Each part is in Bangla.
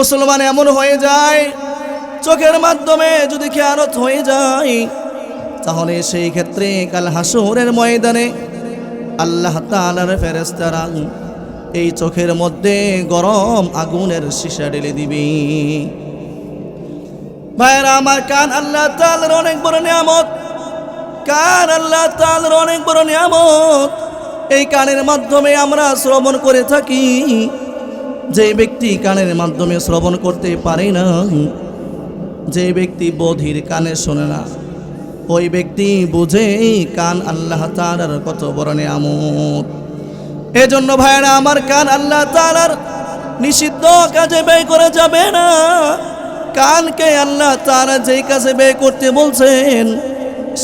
মুসলমান এমন হয়ে যায়, চোখের মাধ্যমে যদি খেয়ানত হয়ে যায়, তাহলে সেই ক্ষেত্রে কাল হাসুরের ময়দানে আল্লাহ তালার ফেরেস্তারা এই চোখের মধ্যে গরম আগুনের সীসা ঢেলে দিবি। ভাইরা আমার কান আল্লাহ তালার অনেক বড় নিয়ামত। কান আল্লাহ তালার অনেক বড় নিয়ামত। এই কানের মাধ্যমে আমরা শ্রবণ করে থাকি। যে ব্যক্তি কানের মাধ্যমে শ্রবণ করতে পারে না, যে ব্যক্তি বধির কানে শোনে না, ওই ব্যক্তি বুঝে কান আল্লাহ তালার কত বড় নিয়ামত। এজন্য ভাইরা আমার কান আল্লাহ তালার নিষিদ্ধ কাজে ব্যয় করা যাবে না। কানকে আল্লাহ তারা যেই কাজে ব্যয় করতে বলছেন,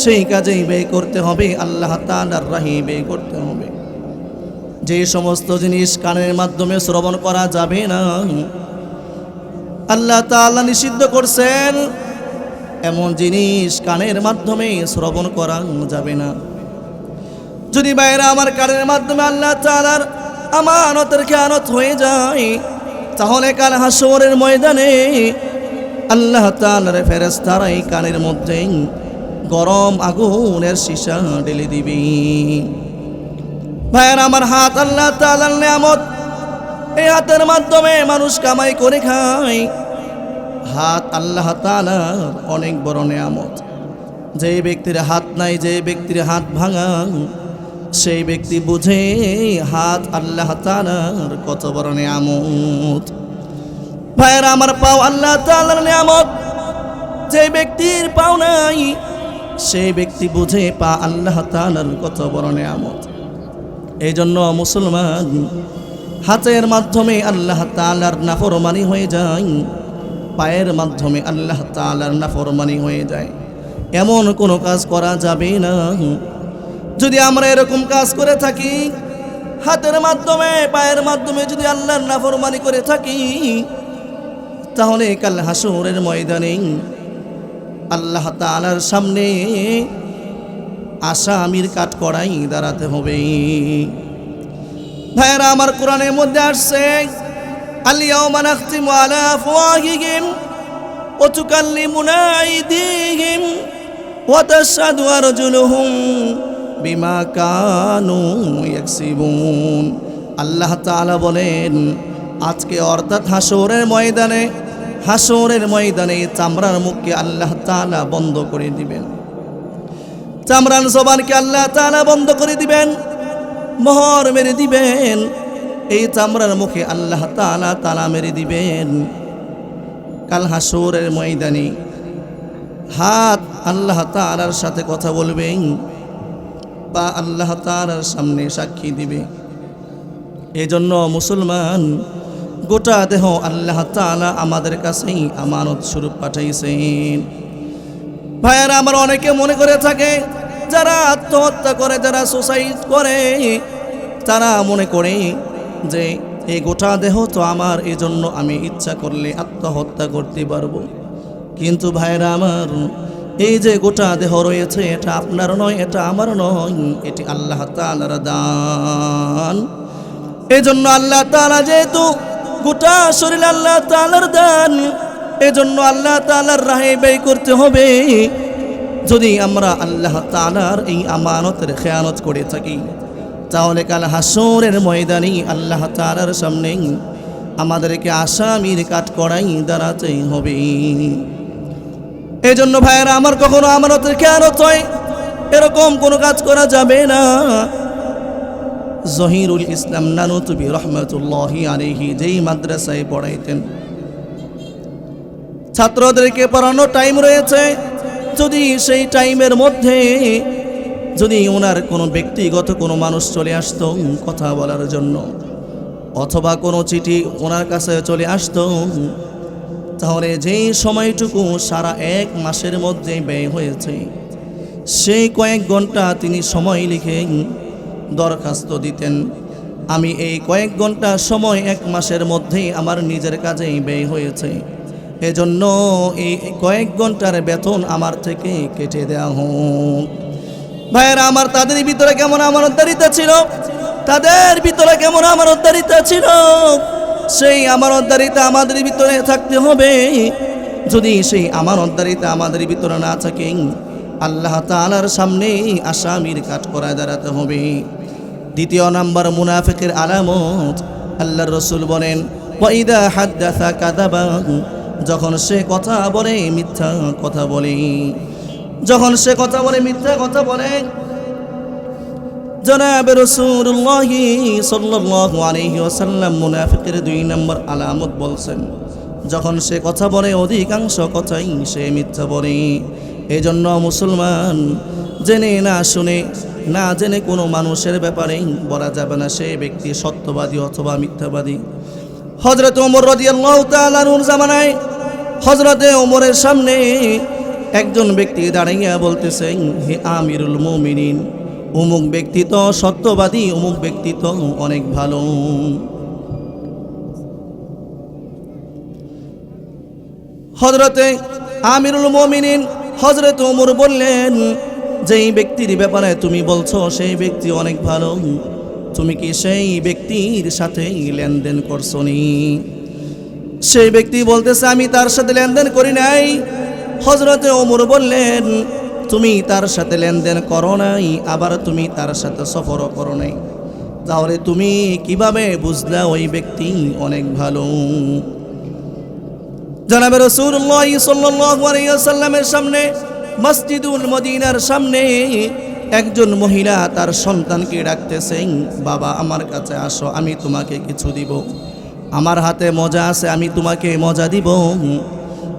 সেই কাজেই ব্যয় করতে হবে, আল্লাহ তালার রাহি ব্যয় করতে হবে। যে সমস্ত জিনিস কানের মাধ্যমে শ্রবণ করা যাবে না, আল্লাহ তাআলা নিষিদ্ধ করছেন, এমন জিনিস কানের মাধ্যমে শ্রবণ করা যাবে না। যদি বাইরে আমার কানের মাধ্যমে আল্লাহ তাআলার আমানতের খেয়ানত হয়ে যায়, তাহলে কাল হাসরের ময়দানে আল্লাহ তাআলার ফেরেশতারা এই কানের মধ্যে গরম আগুনের সীসা ঢেলে দিবি। ভাইয়ের, আমার হাত আল্লাহ তাআলার নিয়ামত। এই হাতের মাধ্যমে মানুষ কামাই করে খায়। হাত আল্লাহ তাআলার অনেক বড় নিয়ামত। যে ব্যক্তির হাত নাই, যে ব্যক্তির হাত ভাঙা, সেই ব্যক্তি বুঝে হাত আল্লাহ তাআলার কত বড় নিয়ামত। ভাইয়ের, আমার পাও আল্লাহ তাআলার নিয়ামত। যে ব্যক্তির পাও নাই, সেই ব্যক্তি বুঝে পা আল্লাহ তাআলার কত বড় নিয়ামত। এই জন্য মুসলমান, হাতের মাধ্যমে আল্লাহ তালার নাফরমানি হয়ে যায়, পায়ের মাধ্যমে আল্লাহ তালার নাফরমানি হয়ে যায়। এমন কোনো কাজ করা যাবে না। যদি আমরা এরকম কাজ করে থাকি, হাতের মাধ্যমে, পায়ের মাধ্যমে যদি আল্লাহর নাফরমানি করে থাকি, তাহলে কাল হাসুরের ময়দানে আল্লাহ তালার সামনে আসামির কাঠ করাই দাঁড়াতে হবে। ভাইরা আমার কোরআনের মধ্যে আসছে আলিয়াউমা নাখতিমু আলা আফওয়াহিহিম ওয়া তুকাল্লিমুনা আইদিহিম ওয়া তাশহাদু আরজুলুহুম বিমা কানু ইয়াকসিবুন। আল্লাহ তাআলা বলেন, আজকে অর্থাৎ হাসরের ময়দানে হাসরের ময়দানে চামড়ার মুখকে আল্লাহ তাআলা বন্ধ করে দিবেন। চামড়ান জবানকে আল্লাহ তাআলা বন্ধ করে দিবেন, মোহর মেরে দিবেন, এই চামড়ার মুখে আল্লাহ তাআলা তালা মেরে দিবেন। কাল হাসুরের ময়দানে হাত আল্লাহ তাআলার সাথে কথা বলবেন, পা আল্লাহ তাআলার সামনে সাক্ষী দিবে। এজন্য মুসলমান, গোটা দেহ আল্লাহ তাআলা আমাদের কাছেই আমানত স্বরূপ পাঠাইছেন। ভাইয়ারা, আমার অনেকে মনে করে থাকে যারা আত্মহত্যা করে, যারা সুসাইড করে, তারা মনে করে যে এই গোটা দেহ তো আমার এই জন্য আমি ইচ্ছা করলে আত্মহত্যা করতে পারব। কিন্তু ভাইরা আমার, এই যে গোটা দেহ রয়েছে, এটা আপনার নয়, এটা আমার নয়, এটি আল্লাহ তালার দান। এই জন্য আল্লাহ তালা যেহেতু গোটা শরীর আল্লাহ তালার দান, এজন্য আল্লাহ তালার রাহে ব্যয় করতে হবে। যদি আমরা আল্লাহ তালার এই আমানতের খেয়ানত করে থাকি, তাহলে কাল হাসরের ময়দানে আল্লাহ তালার সামনে আমাদেরকে আসামির কাঠ করাই দাঁড়াতেই হবে। এই জন্য ভাইয়েরা, আমার কখনো আমানতের খেয়ানত হয়? এরকম কোনো কাজ করা যাবে না। জহিরুল ইসলাম নানুতুবি রহমতুল্লাহ আলহি যেই মাদ্রাসায় পড়াইতেন। ছাত্রদেরকে পড়ানো টাইম রয়েছে। যদি সেই টাইমের মধ্যে যদি ওনার কোনো ব্যক্তিগত কোনো মানুষ চলে আসতো কথা বলার জন্য, অথবা কোনো চিঠি ওনার কাছে চলে আসতো, তাহলে যেই সময়টুকু সারা এক মাসের মধ্যে ব্যয় হয়েছে, সেই কয়েক ঘণ্টা তিনি সময় লিখে দরখাস্ত দিতেন। আমি এই কয়েক ঘণ্টা সময় এক মাসের মধ্যেই আমার নিজের কাজেই ব্যয় হয়েছে। এজন্য এই কয়েক ঘণ্টার বেতন আমার থেকে কেটে দেওয়া হোক। ভাইয়েরা, আমার তাদের ভিতরে কেমন আমার উদ্ধারিতা ছিল? তাদের ভিতরে কেমন আমার উদ্ধারিতা ছিল? সেই আমানতদারিতা আমাদের ভিতরে থাকতে হবে। যদি সেই আমানতদারিতা আমাদের ভিতরে না থাকে, আল্লাহ তাআলার সামনে আসামির কাঠ করা দাঁড়াতে হবে। দ্বিতীয় নাম্বার, মুনাফিকের আলামত। আল্লাহর রসুল বলেন ওয়াইদা হাদ্দাসা কাদাবা যখন সে কথা বলে, মিথ্যা কথা বলে। যখন সে কথা বলে, মিথ্যা কথা বলে। জনাব রসুল্লাহ সাল্লাল্লাহু আলাইহি ওয়াসাল্লাম মুনাফিকের দুই নম্বর আলামত বলছেন, যখন সে কথা বলে, অধিকাংশ কথাই সে মিথ্যা বলে। এই জন্য মুসলমান জেনে না শুনে, না জেনে কোনো মানুষের ব্যাপারে বলা যাবে না সে ব্যক্তি সত্যবাদী অথবা মিথ্যাবাদী। হজরত ওমর তাআলার জামানায় হজরতে ওমরের সামনে একজন ব্যক্তি দাঁড়াইয়া বলতেছেন, হে আমিরুল মুমিনিন অমুক ব্যক্তি তো সত্যবাদী অমুক ব্যক্তি তো অনেক ভালো। হজরতে আমিরুল মমিনিন হজরত ওমর বললেন, যেই ব্যক্তির ব্যাপারে তুমি বলছো, সেই ব্যক্তি অনেক ভালো। তুমি কি সেই ব্যক্তির সাথে লেনদেন করছ নি? সেই ব্যক্তি বলতেছে, আমি তার সাথে লেনদেন করি নাই। হজরতে ওমর বললেন, তুমি তার সাথে লেনদেন করো নাই, আবার তুমি তার সাথে সফরও করো নাই। তাহলে তুমি কীভাবে বুঝলা ওই ব্যক্তি অনেক ভালো? জনাবে রসুল্লাহ সাল্লামের সামনে, মসজিদুল মদিনার সামনে একজন মহিলা তার সন্তানকে ডাকতেছেন বাবা, আমার কাছে আসো, আমি তোমাকে কিছু দিব। আমার হাতে মজা আছে, আমি তোমাকে মজা দিব।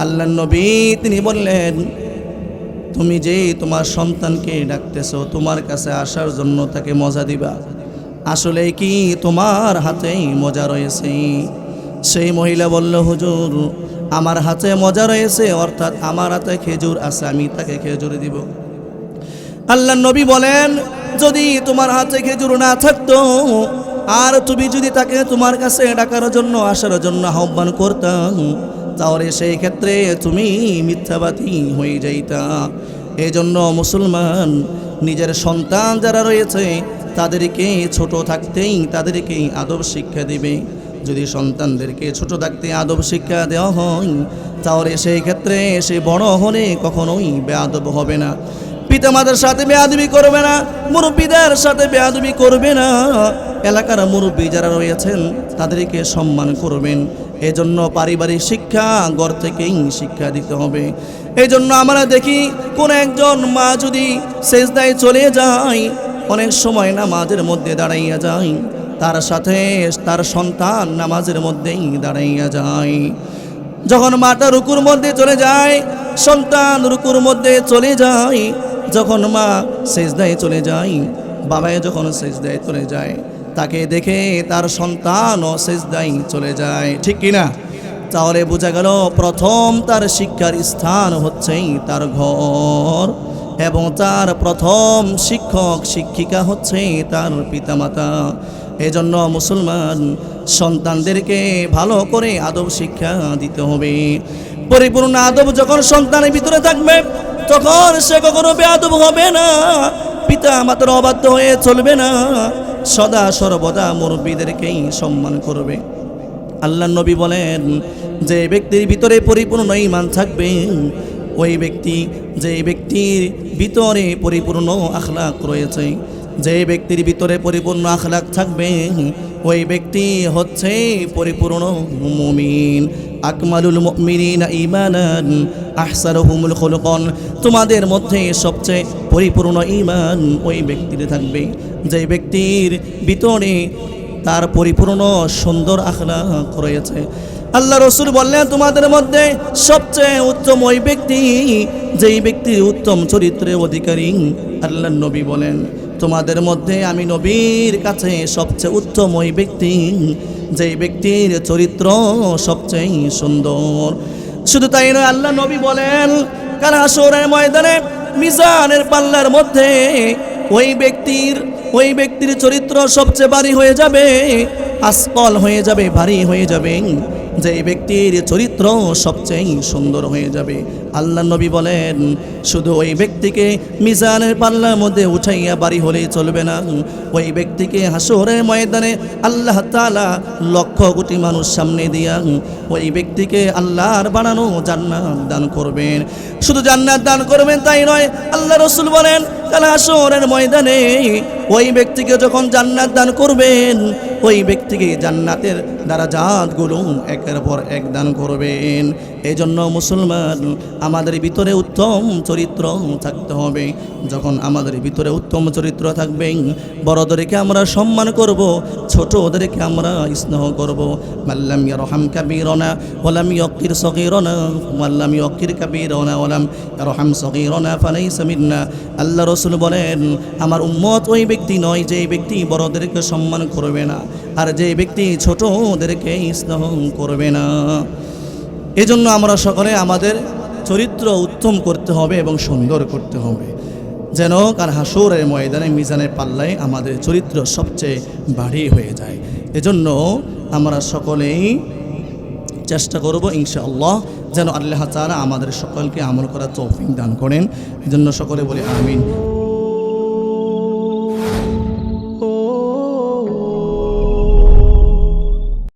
আল্লাহ নবী তিনি বললেন, তুমি যে তোমার সন্তানকে ডাকতেছো, তোমার কাছে আসার জন্য তাকে মজা দিবা। আসলে কি তোমার হাতে মজা রয়েছে? সেই মহিলা বলল, হুজুর, আমার হাতে মজা রয়েছে, অর্থাৎ আমার হাতে খেজুর আছে, আমি তাকে খেজুর দিব। আল্লাহ নবী বলেন, যদি তোমার হাতে খেজুর না থাকতো, আর তুমি যদি তাকে তোমার কাছে ডাকার জন্য, আসার জন্য আহ্বান করতাম তাহলে সেই ক্ষেত্রে তুমি মিথ্যাবাদী হয়ে যাইতা। এই জন্য মুসলমান, নিজের সন্তান যারা রয়েছে, তাদেরকে ছোট থাকতেই তাদেরকে আদব শিক্ষা দিবে। যদি সন্তানদেরকে ছোট থাকতে আদব শিক্ষা দেওয়া হয়, তাহলে সেই ক্ষেত্রে সে বড় হলে কখনোই বেআদব হবে না। পিতামাতার সাথে বেয়াদবি করবে না, মুরব্বীদের সাথে বেয়াদবি করবে না। এলাকার মুরব্বী যারা রয়েছেন, তাদেরকে সম্মান করবেন। এজন্য পারিবারিক শিক্ষা, ঘর থেকেই শিক্ষা দিতে হবে। এই জন্য আমরা দেখি, কোন একজন মা যদি শেষদায় চলে যায়, অনেক সময় নামাজের মধ্যে দাঁড়াইয়া যায়, তার সাথে তার সন্তান নামাজের মধ্যেই দাঁড়াইয়া যায়। যখন মাটা রুকুর মধ্যে চলে যায়, সন্তান রুকুর মধ্যে চলে যায় যখন মা শেষ সেজদায় চলে যায় বাবায় যখন শেষ সেজদায় চলে যায়, তাকে দেখে তার সন্তানও সেজদায় চলে যায়। ঠিক কিনা তাহলে বোঝা গেল প্রথম তার শিক্ষার স্থান হচ্ছেই তার ঘর এবং তার প্রথম শিক্ষক, শিক্ষিকা হচ্ছে তার পিতামাতা। এজন্য মুসলমান সন্তানদেরকে ভালো করে আদব শিক্ষা দিতে হবে। পরিপূর্ণ আদব যখন সন্তানের ভিতরে থাকবে তখন সে কখনো বেআদব হবে না। পিতা মাতার অবাধ্য হয়ে চলবে না। সদা সর্বদা মুরব্বীদেরকেই সম্মান করবে। আল্লাহ নবী বলেন, যে ব্যক্তির ভিতরে পরিপূর্ণ ইমান থাকবে, ওই ব্যক্তি, যে ব্যক্তির ভিতরে পরিপূর্ণ আখলাক রয়েছে, যে ব্যক্তির ভিতরে পরিপূর্ণ আখলাক থাকবে, ওই ব্যক্তি হচ্ছে পরিপূর্ণ মুমিন। আকমালুল মুমিনিনা ঈমানান আহসানুহুমুল খুলুকান। তোমাদের মধ্যে সবচেয়ে পরিপূর্ণ ইমান ওই ব্যক্তির থাকবে। যে ব্যক্তির ভিতরে তার পরিপূর্ণ সুন্দর আখলাক রয়েছে। আল্লাহ রসুল বললেন, তোমাদের মধ্যে সবচেয়ে উত্তম ওই ব্যক্তি, যেই ব্যক্তির উত্তম চরিত্রের অধিকারী আল্লাহ নবী বলেন। তোমাদের মধ্যে আমি নবীর কাছে সবচেয়ে উত্তম ওই ব্যক্তি যেই ব্যক্তির চরিত্র সবচেয়ে সুন্দর। শুধু তাই নয়, আল্লাহ নবী বলেন কারণ আসরের ময়দানে মিজানের পাল্লার মধ্যে ওই ব্যক্তির ওই ব্যক্তির চরিত্র সবচেয়ে ভারী হয়ে যাবে আসকল হয়ে যাবে, ভারী হয়ে যাবে। যে ব্যক্তির চরিত্র সবচেয়ে সুন্দর হয়ে যাবে। আল্লাহ নবী বলেন, শুধু ওই ব্যক্তিকে মিজানের পাল্লার মধ্যে উঠাইয়া বাড়ি হলেই চলবে না। ওই ব্যক্তিকে হাসরের ময়দানে আল্লাহ তালা লক্ষ কোটি মানুষ সামনে দিয়া ওই ব্যক্তিকে আল্লাহর বানানো জান্নাত দান করবেন। শুধু জান্নাত দান করবেন তাই নয়, আল্লাহ রসুল বলেন তাহলে হাসরের ময়দানে ওই ব্যক্তিকে যখন জান্নাত দান করবেন, ওই ব্যক্তিকে জান্নাতের দ্বারা জাতগুলো একের পর এক দান করবেন। এই জন্য মুসলমান, আমাদের ভিতরে উত্তম চরিত্র থাকতে হবে। যখন আমাদের ভিতরে উত্তম চরিত্র থাকবে, বড়দেরকে আমরা সম্মান করব, ছোটদেরকে আমরা স্নেহ করব। মাল্লাম রহাম কাবিরনা ওলাম ইয়কির সগিরনা মাল্লাম ইয়কির কাবিরনা ওলাম রহাম সগিরনা ফালাইসা মিন্না। আল্লাহ রসুল বলেন, আমার উম্মত ওই ব্যক্তি নয় যে ব্যক্তি বড়দেরকে সম্মান করবে না, আর যে ব্যক্তি ছোটদেরকে স্নেহ করবে না। এজন্য আমরা সকলে আমাদের চরিত্র উত্তম করতে হবে এবং সুন্দর করতে হবে। যেন কার হাসুরের ময়দানে, মিজানের পাল্লায় আমাদের চরিত্র সবচেয়ে বাড়ি হয়ে যায়। এজন্য আমরা সকলেই চেষ্টা করব ইনশাআল্লাহ যেন আল্লাহ তাআলা আমাদের সকলকে আমল করার তৌফিক দান করেন। এজন্য সকলে বলি আমিন।